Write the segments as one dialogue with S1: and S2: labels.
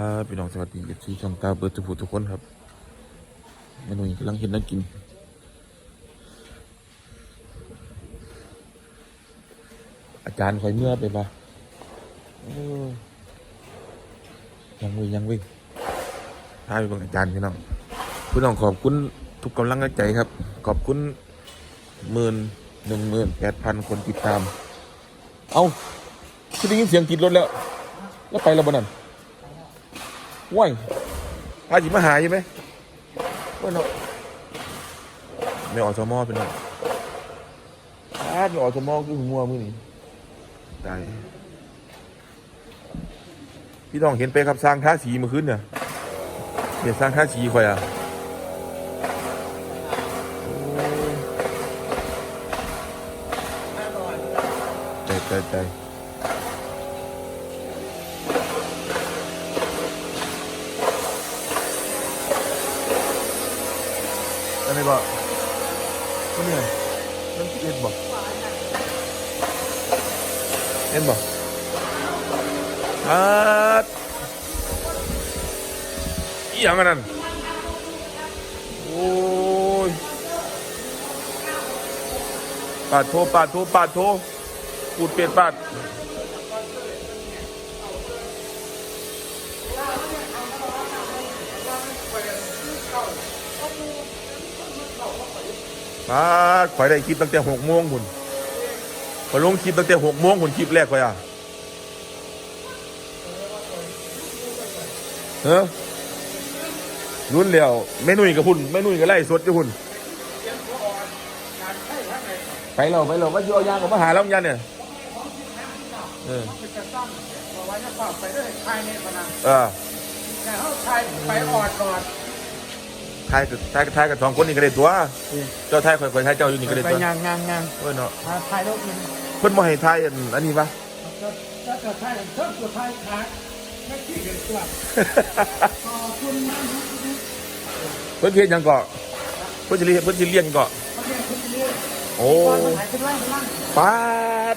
S1: ครับพี่น้องสวัสดีเอฟซีช่องตาเบิร์ดทุกผู้ทุกคนครับเมนูนี้กำลังเห็นนักกินอาจารย์คอยเมื่อไปปะยังวิ่งยังวิ่งพาไปเบิ่งอาจารย์พี่น้องพี่น้องขอบคุณทุกกำลังใจครับ ขอบคุณหมื่นหนึ่งหมื่นแปดพันคนติดตาม เอาคือได้ยินเสียงติดรถแล้ว แล้วไปแล้วบนนั้น ว้ายพาจิมาหาอยู่ไหมว่าเนาะไม่ออกสมอเป็นไงอาไม่ออกสมอคือหัวมือนี่ตายพี่น้องเห็นไปครับสร้างท่าสีเมื่อคืนเนี่ยเดี๋ยวสร้างท่าสีคอยอะโอ้ใจใจใจ นนี้ก็ก็เนี่ยนั่นเอ็นบอกเอ็นบอกอาดอีหยังอันนั้นโอ้ยปาดโทปาดโทปาดโทปูดเป็ดปาด ปาข่อยได้คลิปตั้งแต่หกโมงคุณข่อยลงคลิปตั้งแต่หกโมงคุณคลิปแรกข่อยอะเฮ้อรุ่นเดียวแม่นุ่ยกับหุ่นแม่นุ่ยกับไล่สดกับหุ่นไปเราไปเราว่าจะเอายางกับมาหาล้วยันเนี่ยเออ
S2: จะต้องเอาไปด้วยภายในพนัง
S1: เออ
S2: แต่เขาชายไปออดก่อน
S1: ทายกับทายกับทายกับสองคนนี่ก็ได้ตัว เจ้าทายข่อยข่อยทายเจ้าอยู่นี่ก็ได้
S2: ไป
S1: ตัว
S2: ยางยางยาง
S1: เออเนาะ
S2: พาทายรถมัน
S1: เพิ่นบ่ให้ทายอันอันนี้ปะ
S2: ถ้าเกิดทายเพิ่มตัวทายขาดไม่ขี้เกินตัวขอบคุณมาก
S1: เพิ่นเฮ็ดหยังเกาะเพิ่นสิเรียกเพิ่นสิเลี้ยงเกาะ
S2: เขาเรียกคุณเรียก
S1: โอ้
S2: ตอนมันหายขึ้นล่างขึ้นล่าง
S1: ปาด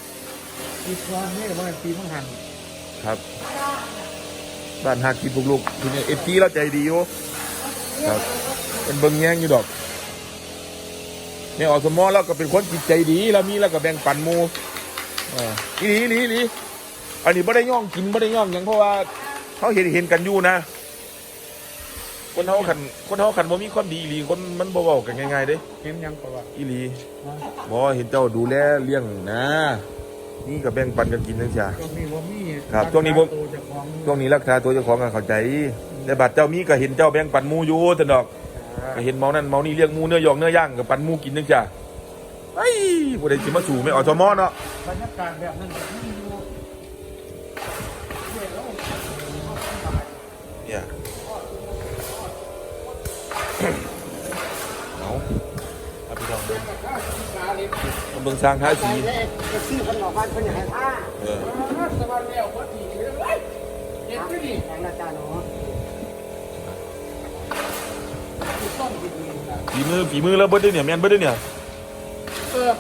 S2: อีกความนี่ว่าปีมังหัน
S1: ครับบ้านหักกินพวกลูกทีนี้เอฟซีเราใจดีอยู่ครับ เป็นเบิ่งแย่งอยู่ดอกเนี่ยอสมอเราก็เป็นคนจิตใจดีเรามีเราก็แบ่งปันหมูอ่าอีหลีอีหลีอีหลีอันนี้ไม่ได้ย่องกินไม่ได้ย่องหยังเพราะว่าเขาเห็นเห็นกันอยู่นะ คนเขาขันคนเขาขันบ่มีความดีอีหลีคนมันบ่เว้ากันง่ายๆเด้
S2: เห็นยังกว่า
S1: อีหลีบ่เห็นเจ้าดูแลเลี้ยงนะ นี่ก็แบ่งปันกันกินจังซี่
S2: ช่วงนี้ว่ามี
S1: ครับช่วงนี้บ่
S2: ตัวเจะของ
S1: ช่วงนี้รักษาตัวเจ้าของกันเข้าใจแต่บัดเจ้ามีก็เห็นเจ้าแบ่งปันหมูอยู่แต่ดอก ก็เห็นเมานั่นเมานี่เลี้ยงหมูเนื้อยองเนื้อย่างกับปันหมูกินจังจ้ะไอ้ผู้ใดสิมาสู่ไม่ออสมอเนาะ
S2: บรรยากาศแบบนั้นแบบนี้อยู่เดี๋ยวเรา
S1: เนี่ยเอาเอาไปลองเบิ่ง
S2: ข้าวสีฟ้าเล็ก
S1: เอาเบิ่งสร้างท้าสี
S3: จะซื้อขนมพันคนอยากให้ผ้า
S1: เออ
S2: สบายแล้วพอดีเลยเห็นไหมนี่
S3: แข่งอาจารย์หนู
S2: ต้นดีๆนะ
S1: ฝีมือฝีมือแล้วเบิดเด้เนี่ยแมนเบิดเด้อเนี่ย
S2: เออ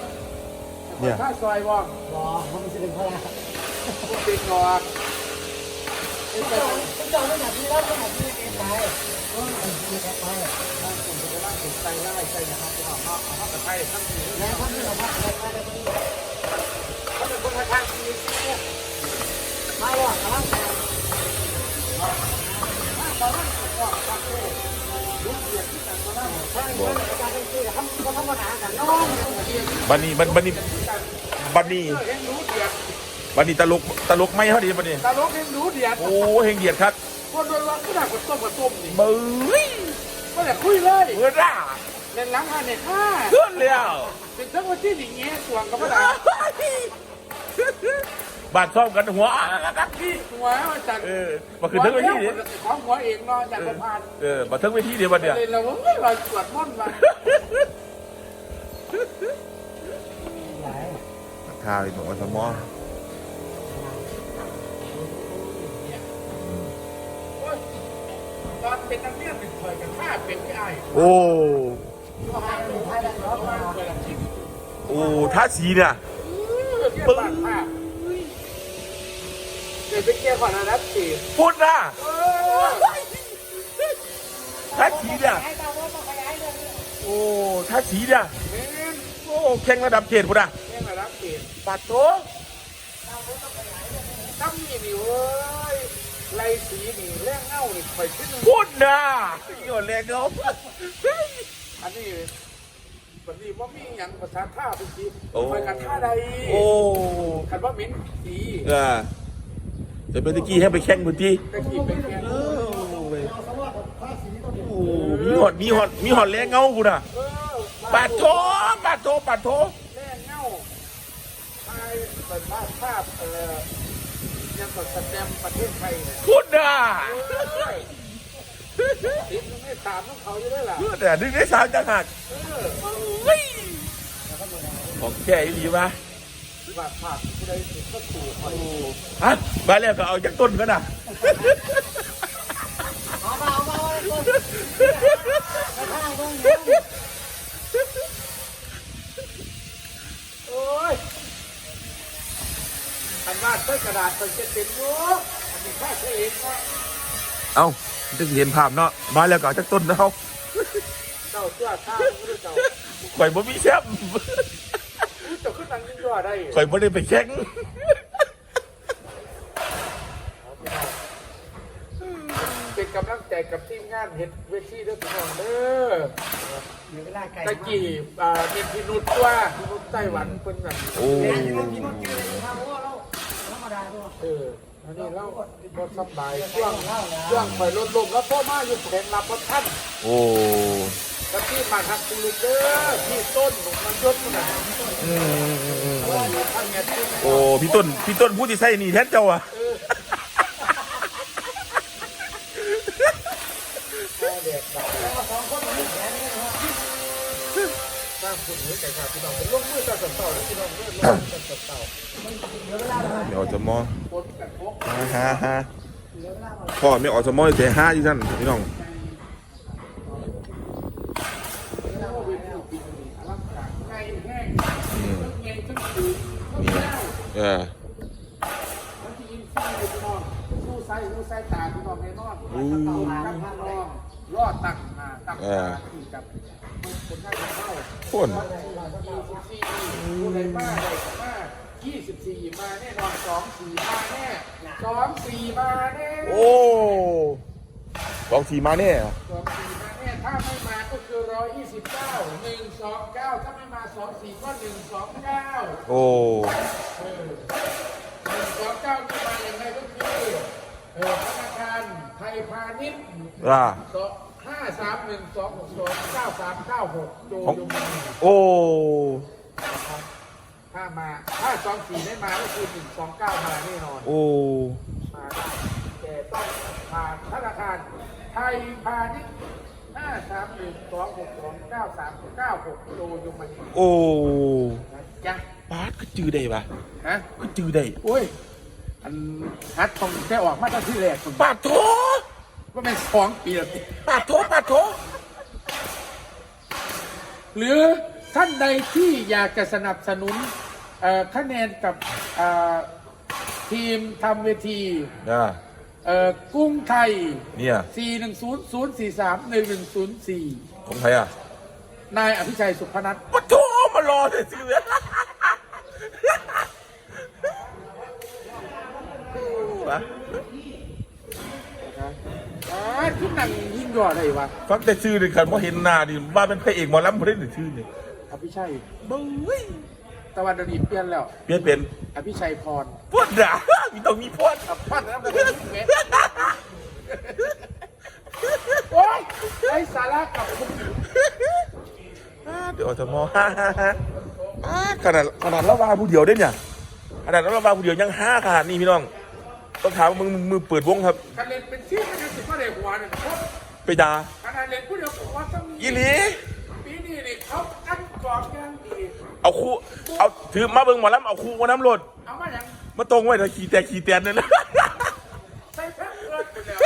S2: ข้าซอยว่าง
S3: รอมันจะเป็นพลัง
S2: เป็นงอก
S3: เจ้าเจ้าไม่อยากที่รับไม่อยากที่เองไปก็มันมีแค่ไป
S2: ใส่ไล่ใส่นะครับที่เขาเขาเขาตะไคร้ทั้งที
S3: แล้วเขาไม่เอาผ้าอะไรไปเลย
S2: เขาเป็นคนทางที
S3: ไม่หรอกกำลังแต่ถ้าอย่างนี้อาจารย์เป็นที่ทำก็ธรร มดากันน้อง
S1: บัดนี้บัดบัดนี้บัดนี้
S2: เห็นรู้เดียด
S1: บัดนี้ตลกตลกไหมเฮาดีบัดนี้
S2: ตาลกเห็นรู้เดียด
S1: โอ้เฮงเดียดครับ
S2: คนโดนว่าขนาดกับต้มกับต้มนี่
S1: เบ้ย
S2: ก็แต่คุยเลย
S1: เมื่อร่า
S2: เล่นล้างงานเนี่ยข้า
S1: ขึ้นแล้วเป็น
S2: เป็นทั้งวันที่อย่างเงี้ยสวงกับพระดา
S1: บาดซ่อมกันหัวกันที่
S2: หัวมาจาก
S1: เออมาขึ้นทั้งเวทีดิ
S2: ของหัวเองเนาะจากประพาน
S1: เออมาทั้งเวทีเดียวบัดเนี่ย
S2: เลยเราไม่เราสวดมนต์มา
S1: ทาไปบอกว่าสมอ
S2: ตอนเป็นนักเรียนเป็นถอยกันฆ่าเป็นที่ไอ้
S1: โอ้
S2: ก็หาเป็นไทยแล้วเนาะมาเวลาชิม
S1: โอ้ท่าสีเนี่ย
S2: เรียกบ้านผ้าเดี๋ยวไปเกี่ยวก่อนนะนัดสี่
S1: พูดนะ
S2: เออ
S1: ถ้าสีเนี่ย
S3: ขยายตามว่ามาขยายเรื่องนี้
S1: โอ้ถ้าสีเนี่ย
S2: แม่น
S1: โอ้แข่งระดับเขตพุ่นอะ
S2: แม่นระดับเขต
S1: ปัดโถ
S2: ตั้มนี่นี่เว้ยไล่สีนี่แรงเงานี่ข่อยขึ้นหนึ่ง
S1: พุ่นน่ะโยนแรงเขา
S2: อันนี้วันนี้ว่ามีอย่างภาษาท่าเป็นสีข่อยกันท่าใด
S1: โอ้
S2: คันว่ามิ้นสี
S1: เออจะเป็นตะกี้ให้ไปแข่งพื้นที่
S2: ตะกี้เป็นแค่
S1: เออเว้ย
S3: เอาสมมติภาษีก็มี
S1: โอ้มีหอดมีหอดมีหอดแรงเงาพุ่นอะ
S2: เออ
S1: ปัดโถปัดโถปัดโถ
S2: แรงเงาไทยเป็นภาพภาพเอ่อยังกับสแตมป์ประเทศไทยเนี่ย
S1: พุ่นน่ะ
S2: ติดไม่ถามต้องเขาอยู่ด้วยล่ะ
S1: แต่ดึงได้สามจังหัก
S2: เออ
S1: เฮ้ยของแก่อีหลีวะ
S2: บาดภาพที่ได้ติดก็ถูกคอย
S1: ฮะมาแล้วก็เอาจากต้นก็น่ะ
S3: เอามาเอามาเอามาเอามาเอามา
S2: โอ้ยอันวาดด้วยกระดาษเป็นเจ็ดเป็นอยูอันนี้แค่เคยเห็นว่า
S1: เอาจะเห็นภาพเนาะมาแล้วก็เอาจากต้นเขา
S2: เจ้าเสื้อข้าไม่รู้เจ้า
S1: ข่อยบ่มีแชมป์
S2: เจ้าขึ้นนั่ง ยิ่งย่อได้
S1: ข่อยบ่ได้ไปแข่ง
S2: เป็นกำลังใจกับทีมงานเห็ดเวทีด้วยพี่น้องเด้อ
S3: เดี๋ยวเวลาไก่
S2: ตะกี้อ่าเมียนพินุษว่าพินุษไต้หวันเป็นแบบ
S1: โอ้
S3: แม่ที่มันกินมันกินเลยทำเพราะว่าเราธรรมดาด้วย
S2: เอออันนี้เราบดสบายช่วงช่วงคอยลดลงแล้วพ่อมาอยู่แผนรับพระท่าน
S1: โอ้
S2: แล้วที่มาทักคุณลูกเด้อที่ต้นหนุนมันยศมันนะ
S1: อืมอืมอืม
S2: เพราะว่าอยู่ทางเนี้ยที่
S1: โอ้พี่ต้นพี่ต้นผู้ที่ใส่นี่แทนเจ้าอะ
S2: พ่อเด็กแบบสร้างคุณหัวใจขาดพี่น้องเป็นลูกมือตัดต่อแล้วพี่น้องเลื่อนลงตัดต่อ
S1: เดี๋ยวจะมอ
S2: คนกันพก
S1: ฮ่าฮ่าฮ่าพ่อไม่ออกสมอเสียห้าอยู่นั่นพี่น้อง
S2: แล้วก็เวทีปีนี้อลังการไงแห้ง
S1: อืม
S2: เงินขึ้นคืน
S1: นี่ เออ
S2: มันจะยิงฟรีเลยพี่น้องสู้ไส้สู้ไส้ตาพี่น้องแน่นอนเอาตั้งพี่น้องรอดตักมาตักตาที่กับคนน่าจะเข้า
S1: พ่น
S2: 24ผู้ใดมาใดก็มา24มาแน่นอน24มาแน่24มาแน่
S1: โอ้สองทีมาเนี่ย
S2: 24มาแน่ถ้าไม่มาก็คือ129 129ถ้าไม่มา24ก็129
S1: โอ้
S2: เออ129ที่มาอย่างไรก็คือ เออธนาคารไทยพาณิชย์
S1: อ่า
S2: ห้าสามหนึ่งสองหกสองเก้าสามเก้าหกโจยม
S1: โอ้
S2: ถ้ามาถ้าสองสี่ไม่มาก็คือหนึ่งสองเก้ามาแน่นอน
S1: โอ้
S2: มาได้แต่ต้องผ่านธนาคารไทยพาณิชย์ห้าสามหนึ่งสองหกสองเก้าสามเก้าหกโจยม
S1: โอ้
S2: จ้ะ
S1: ปาดก็จือได้ปะ
S2: ฮะ
S1: ก็จือได้
S2: โอ้ย อันฮัดตรงแค่ออกมาตั้งที่แรกคุณ
S1: ปาดโถ
S2: ก็เป็นสองปีแล้ว
S1: ปาดโถปาดโถ
S2: หรือท่านใดที่อยากจะสนับสนุนเอ่อคะแนนกับเอ่อทีมทำเวที
S1: อ่า
S2: เอ่อกรุ้งไทย
S1: เนี่ย
S2: 410 043
S1: ของใครอะ
S2: 1104นายอภิชัยสุพนัท
S1: ปาดโถมารอเลยสิเนี่ย วะ
S2: อ่าทุกหนังยิ่งยอดเลยวะ
S1: ฟังแต่ชื่อเลยครับว่าเห็นหน้าดิว่าเป็นพระเอกหมอลำไม่ได้หนึ่งชื่อนี่
S2: อภิชัย
S1: บึ้ย
S2: ตะวันเดยวนีเปลี่ยนแล้ว
S1: เปลี่ยนเป็น
S2: อภิชัยพร
S1: พวดด่ามีต้องมีพวด
S2: กับพันนะมันเป็นเม็ดโอ้ยไอ้สาระกับคุณ
S1: อ่าเดี๋ยวอสมฮ่าฮ่าฮ่าอ่าขนาดขนาดเราวาผู้เดียวได้เนี่ยขนาดเราวาผู้เดียวยังห้าขนาดนี้พี่น้อง ต้องถามว่ามึงมือเปิดวงครับ
S2: คะแนนเป็นที่มันจะสิบก็ได้หัวเนี่ยครับ
S1: ไปด่า
S2: คะแนนเรียนผู้เดียวผมว่าต้องมี
S1: อีหลี
S2: ปีนี้นี่เขาอันกรอบอย่างดี
S1: เอาคู่เอาถือมาเบิ่งหมอลำเอาคู่มาน้ำรถ
S2: เอามาอย่าง
S1: มาตรงไว้เถอะขี่แต่ขี่แตนนั่นนะ
S2: ใส่แพ็คเกินไปแล้ว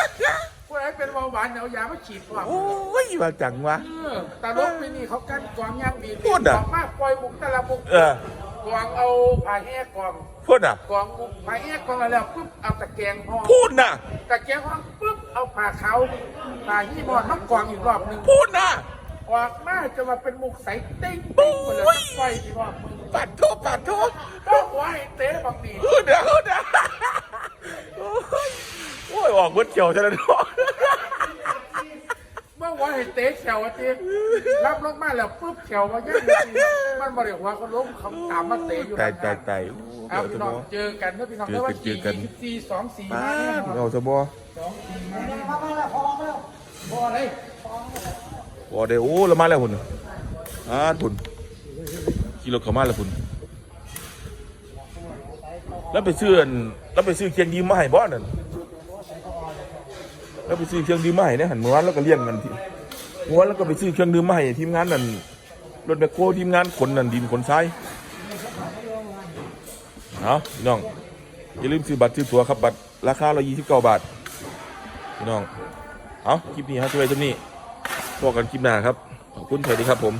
S2: ผู้ใดเป็นเบาหวานเอายามาฉีดความ
S1: โอ้ยว่าจังวะ
S2: เออตลกปีนี้เขากันกรองอย่างดี
S1: พูดอะ
S2: กรองมากปล่อยมุกแต่ละมุก
S1: เออ ก
S2: รองเอาผ้าแห้กรอง
S1: พูดอะ
S2: กรองมุกผ้าแห้กรองแล้วปุ๊บเอาตะแกรงห้อง
S1: พูดน่ะ
S2: ตะแกรงห้องปุ๊บเอาผ่าเขาผ่ายี่บอดน้ำกวางอีกรอบหนึ่ง
S1: พูดนะ
S2: ออกมาจะมาเป็นมุกใสติ้งติ้งหมดเลยไฟอีกรอบมึง
S1: ปัดทุบปัดทุบ
S2: ต้องไว้เตะบักนี่
S1: เออเดี๋ยวเดี๋ยวโอ้ยออกเบิดเกี่ยวจะได้ดอก
S2: เมื่อวานเห็นเตะแขวจริงรับลงมาแล้วปุ๊บแขวมาแย่งจริงมันบริว่าก็ล้มคำตามมาเตะอยู่
S1: ตายตายตาย
S2: เอา
S1: เดี๋ยว
S2: พี่
S1: จะ
S2: น้
S1: บ
S2: อง
S1: อก
S2: เจอกันเมื่อพี่น้อง
S1: เจอกัน
S2: ไม่ว่า
S1: เจอกัน
S2: กี่สี่สองสี่
S1: ป้า
S2: มาแน่นอน
S1: เราจะบอ
S3: มามาแล้วพอมาแล้ว
S2: บอเลย
S1: บอเดี๋ยวโอ้เรามาแล้วคุณอ่าคุณขี่รถเข้ามาแล้วคุณแล้วไปซื้ออันแล้วไปซื้อเคียงดีมาให้บอสนั่น แล้วไปซื้อเครื่องดื่มมาให้เนี่ยหันม้วนแล้วก็เลี้ยงกันที่ม้วนแล้วก็ไปซื้อเครื่องดื่มมาให้ทีมงานนั่นรถแบคโคทีมงานขนนั่นดินขนทรายเอาพี่น้องอย่าลืมซื้อบัตรซื้อตั๋วครับบัตรราคาเรา29 บาทพี่น้องเอาคลิปนี้ฮะช่วยจำนี้พบกันคลิปหน้าครับขอบคุณสวัสดีครับผม